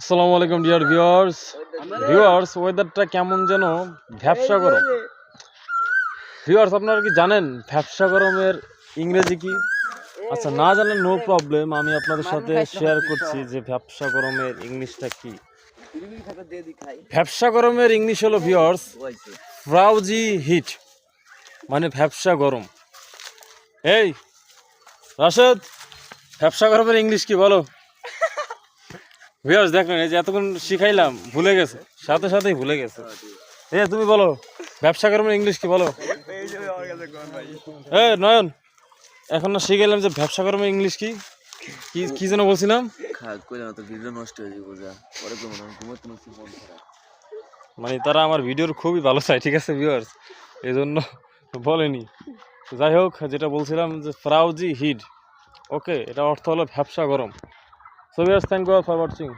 আসসালামু আলাইকুম dear viewers viewers ওয়েদারটা কেমন যেন ভ্যাবসা গরম। ভিউয়ার্স আপনারা কি জানেন ভ্যাবসা গরমের ইংরেজি কি? আচ্ছা না জানেন নো প্রবলেম আমি আপনাদের সাথে শেয়ার করছি যে ভ্যাবসা গরমের ইংলিশটা কি। ভ্যাবসা গরমের ইংলিশ হলো ভিউয়ার্স ফ্রাউজি হিট মানে ভ্যাবসা গরম। এই রাশেদ ভ্যাবসা গরমের ইংলিশ কি বলো? ভিউয়ার্স দেখেন এই যে এতক্ষণ শিখাইলাম ভুলে গেছে। সাথে সাথেই ভুলে গেছে। এ তুমি বলো ব্যবসা কর্মের ইংলিশ কি বলো? এ নয়ন এখন না শিখাইলাম যে ব্যবসা কর্মের ইংলিশ কি? কি কি যেন বলছিলাম? নষ্ট হয়ে পরে তো মনে হয় তারা আমার ভিডিওর খুবই ভালো চাই ঠিক আছে ভিউয়ার্স এই জন্য বলেনি। যাই হোক যেটা বলছিলাম যে ফ্রাউজি হিট ওকে এটা অর্থ হলো ব্যবসা গরম। So, viewers, thank you all for watching.